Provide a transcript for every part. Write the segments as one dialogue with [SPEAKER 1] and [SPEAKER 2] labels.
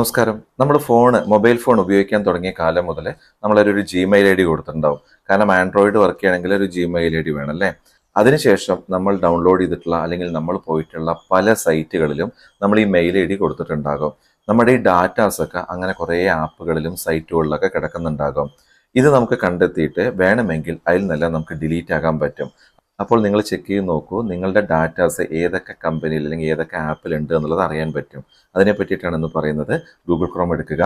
[SPEAKER 1] നമസ്കാരം. നമ്മൾ phone mobile phone ഉപയോഗിക്കാൻ തുടങ്ങിയ കാലം മുതൽ നമ്മളൊരു ജിമെയിൽ ഐ ഡി കൊടുത്തിട്ടുണ്ടാവും. കാരണം ആൻഡ്രോയിഡ് വർക്ക് ചെയ്യണമെങ്കിൽ ഒരു ജിമെയിൽ ഐ ഡി വേണം അല്ലേ? അതിനുശേഷം നമ്മൾ ഡൗൺലോഡ് ചെയ്തിട്ടുള്ള അല്ലെങ്കിൽ നമ്മൾ പോയിട്ടുള്ള പല സൈറ്റുകളിലും നമ്മൾ ഈ മെയിൽ ഐ ഡി കൊടുത്തിട്ടുണ്ടാകും. നമ്മുടെ ഈ ഡാറ്റാസൊക്കെ അങ്ങനെ കുറേ ആപ്പുകളിലും സൈറ്റുകളിലൊക്കെ കിടക്കുന്നുണ്ടാകും. ഇത് നമുക്ക് കണ്ടെത്തിയിട്ട് വേണമെങ്കിൽ അതിൽ നിന്നെല്ലാം നമുക്ക് ഡിലീറ്റ് ആകാൻ പറ്റും. അപ്പോൾ നിങ്ങൾ ചെക്ക് ചെയ്ത് നോക്കൂ നിങ്ങളുടെ ഡാറ്റാസ് ഏതൊക്കെ കമ്പനിയിൽ അല്ലെങ്കിൽ ഏതൊക്കെ ആപ്പിൽ ഉണ്ട് എന്നുള്ളത് അറിയാൻ പറ്റും. അതിനെ പറ്റിയിട്ടാണ് ഇന്ന് പറയുന്നത്. ഗൂഗിൾ ക്രോം എടുക്കുക.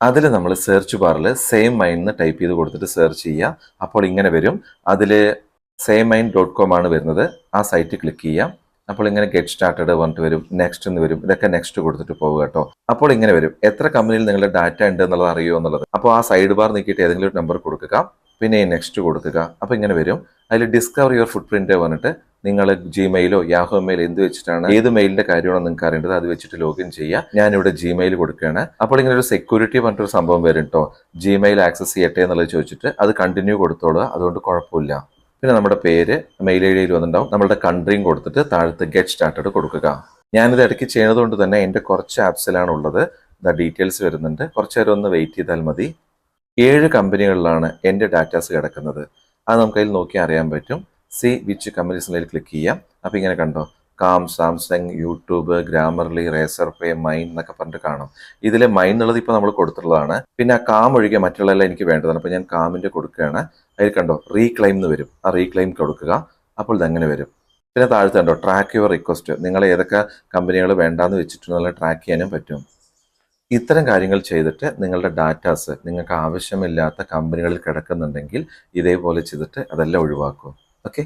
[SPEAKER 1] അതിൽ നമ്മൾ സെർച്ച് ബാറിൽ സെയിം മൈൻഡ് എന്ന് ടൈപ്പ് ചെയ്ത് കൊടുത്തിട്ട് സെർച്ച് ചെയ്യുക. അപ്പോൾ ഇങ്ങനെ വരും. അതിൽ സെയിം മൈൻഡ് ഡോട്ട് കോം ആണ് വരുന്നത്. ആ സൈറ്റ് ക്ലിക്ക് ചെയ്യാം അപ്പോൾ ഇങ്ങനെ ഗെറ്റ് സ്റ്റാർട്ടഡ് പറഞ്ഞിട്ട് വരും. നെക്സ്റ്റ് എന്ന് വരും. ഇതൊക്കെ നെക്സ്റ്റ് കൊടുത്തിട്ട് പോകുക കേട്ടോ. അപ്പോൾ ഇങ്ങനെ വരും. എത്ര കമ്പനിയിൽ നിങ്ങളുടെ ഡാറ്റ ഉണ്ട് എന്നുള്ളത് അറിയുമോ എന്നുള്ളത്. അപ്പോൾ ആ സൈഡ് ബാർ നീക്കിയിട്ട് ഏതെങ്കിലും ഒരു നമ്പർ കൊടുക്കുക. പിന്നെ ഈ നെക്സ്റ്റ് കൊടുക്കുക. അപ്പോൾ ഇങ്ങനെ വരും. അതിൽ ഡിസ്കവർ യുവർ ഫുട് പ്രിന്റ് പറഞ്ഞിട്ട് നിങ്ങൾ ജിമെയിലോ യാഹോ മെയിൽ എന്ത് വെച്ചിട്ടാണ് ഏത് മെയിലിന്റെ കാര്യമാണോ നിങ്ങൾക്ക് അറിയേണ്ടത് അത് വെച്ചിട്ട് ലോഗിൻ ചെയ്യുക. ഞാനിവിടെ ജിമെയിൽ കൊടുക്കുകയാണ്. അപ്പോൾ ഇങ്ങനെ ഒരു സെക്യൂരിറ്റി പറഞ്ഞിട്ടൊരു സംഭവം വരും കേട്ടോ ജിമെയിൽ ആക്സസ് ചെയ്യട്ടെ എന്നുള്ളത് ചോദിച്ചിട്ട് അത് കണ്ടിന്യൂ കൊടുത്തോളുക. അതുകൊണ്ട് കുഴപ്പമില്ല. പിന്നെ നമ്മുടെ പേര് മെയിൽ ഐ ഡിയിൽ വന്നിട്ടുണ്ടാവും. നമ്മുടെ കൺട്രിയും കൊടുത്തിട്ട് താഴത്ത് ഗെറ്റ് സ്റ്റാർട്ടഡ് കൊടുക്കുക. ഞാനിത് ഇടയ്ക്ക് ചെയ്യുന്നത് കൊണ്ട് തന്നെ എന്റെ കുറച്ച് ആപ്സിലാണ് ഉള്ളത്. ദ ഡീറ്റെയിൽസ് വരുന്നുണ്ട്. കുറച്ച് നേരം ഒന്ന് വെയിറ്റ് ചെയ്താൽ മതി. ഏഴ് കമ്പനികളിലാണ് എന്റെ ഡാറ്റാസ് കിടക്കുന്നത്. അത് നമുക്ക് അതിൽ നോക്കി അറിയാൻ പറ്റും. സി വിച്ച് കമ്പനീസിൽ ക്ലിക്ക് ചെയ്യാം. അപ്പോൾ ഇങ്ങനെ കണ്ടോ? Cam Samsung YouTube Grammarly Razorpay mine എന്നൊക്കെ പറഞ്ഞിട്ട് കാണും. ഇതിലെ മൈൻ എന്നുള്ളത് ഇപ്പോൾ നമ്മൾ കൊടുത്തിട്ടുള്ളതാണ്. പിന്നെ ആ കാം ഒഴികെ മറ്റുള്ളതെല്ലാം എനിക്ക് വേണ്ടതാണ്. അപ്പോൾ ഞാൻ കാമിന്റെ കൊടുക്കുകയാണ്. അതിൽ കണ്ടോ? റീക്ലെയിം എന്ന് വരും. ആ റീക്ലെയിം കൊടുക്കുക. അപ്പോൾ ഇതങ്ങനെ വരും. പിന്നെ താഴത്ത് കണ്ടോ? ട്രാക്ക് യുവർ റിക്വസ്റ്റ് നിങ്ങൾ ഏതൊക്കെ കമ്പനികൾ വേണ്ടാന്ന് വെച്ചിട്ടുള്ള ട്രാക്ക് ചെയ്യാനും പറ്റും. ഇത്തരം കാര്യങ്ങൾ ചെയ്തിട്ട് നിങ്ങളുടെ ഡാറ്റാസ് നിങ്ങൾക്ക് ആവശ്യമില്ലാത്ത കമ്പനികളിൽ കിടക്കുന്നുണ്ടെങ്കിൽ ഇതേപോലെ ചെയ്തിട്ട് അതെല്ലാം ഒഴിവാക്കും ഓക്കെ?